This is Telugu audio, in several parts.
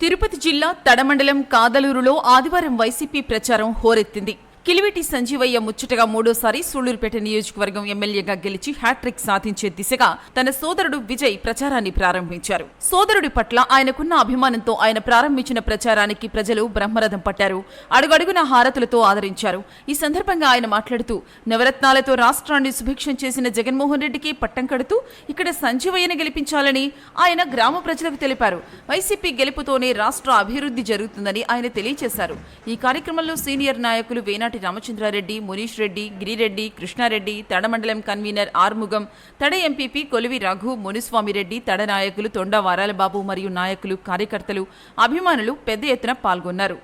తిరుపతి జిల్లా తడమండలం కాదలూరులో ఆదివారం వైసీపీ ప్రచారం హోరెత్తింది. కిలివిటి సంజీవయ్య ముచ్చటగా మూడోసారి సూళ్ళూరుపేట నియోజకవర్గం ఎమ్మెల్యేగా గెలిచి హ్యాట్రిక్ సాధించే దిశగా తన సోదరుడు విజయ్ ప్రచారాన్ని ప్రారంభించారు. సోదరుడి పట్ల ఆయనకున్న అభిమానంతో ఆయన ప్రారంభించిన ప్రచారానికి ప్రజలు బ్రహ్మరథం పట్టారు. అడుగడుగున హారతులతో ఆదరించారు. ఈ సందర్భంగా ఆయన మాట్లాడుతూ నవరత్నాలతో రాష్ట్రాన్ని సుభిక్షం చేసిన జగన్మోహన్ రెడ్డికి పట్టం కడుతూ ఇక్కడ సంజీవయ్యను గెలిపించాలని ఆయన గ్రామ ప్రజలకు తెలిపారు. వైసీపీ గెలుపుతోనే రాష్ట్ర అభివృద్ధి జరుగుతుందని ఆయన తెలియజేశారు ఈ కార్యక్రమంలో సీనియర్ నాయకులు వేనాటి రామచంద్రారెడ్డి మునీష్ రెడ్డి గిరిరెడ్డి కృష్ణారెడ్డి తడమండలం కన్వీనర్ ఆర్ముగం తడ ఎంపీపీ కొలివి రఘు మునిస్వామిరెడ్డి తడ నాయకులు తొండ వారాలబాబు మరియు నాయకులు కార్యకర్తలు అభిమానులు పెద్ద ఎత్తున పాల్గొన్నారు.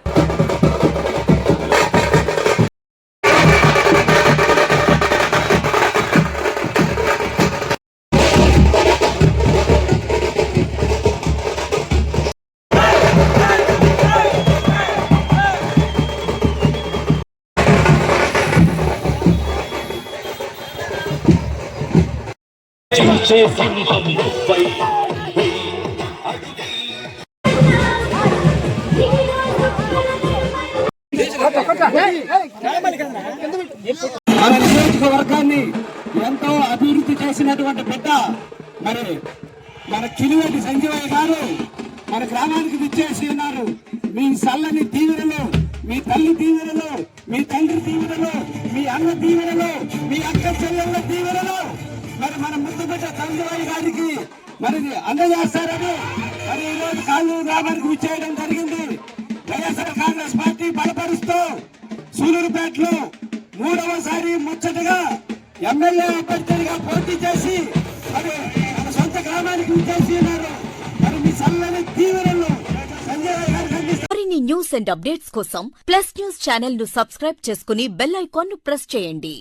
మన నియోజకవర్గాన్ని ఎంతో అభివృద్ధి చేసినటువంటి బిడ్డ మరి మన కిలివేటి సంజీవయ్య గారు మన గ్రామానికి విచ్చేసి ఉన్నారు. మీ సల్లని దీవెనలు మీ తల్లి దీవెనలు మీ తండ్రి దీవెనలు మీ అన్న దీవెనలో మీ అక్క చెల్లెళ్ళ దీవెన మన ముద్దు గారికి మరి అందజేస్తారని మరి ఈరోజు కాళ్ళు గ్రామానికి విచ్చేయడం జరిగింది. వైఎస్ఆర్ కాంగ్రెస్ పార్టీ బలపరుస్తూ సూలూరుపేటలో మూడవసారి ముచ్చటగా ఎమ్మెల్యే అభ్యర్థిగా పోటీ చేసి మరి మన సొంత గ్రామానికి విచ్చేసినారు. మరి మీ సల్లని తీవ్రలు సంజయ్ గారికి అందిస్తారు. మరిన్ని న్యూస్ అండ్ అప్డేట్స్ కోసం ప్లస్ న్యూస్ ఛానల్ను సబ్స్క్రైబ్ చేసుకుని బెల్ ఐకాన్ను ప్రెస్ చేయండి.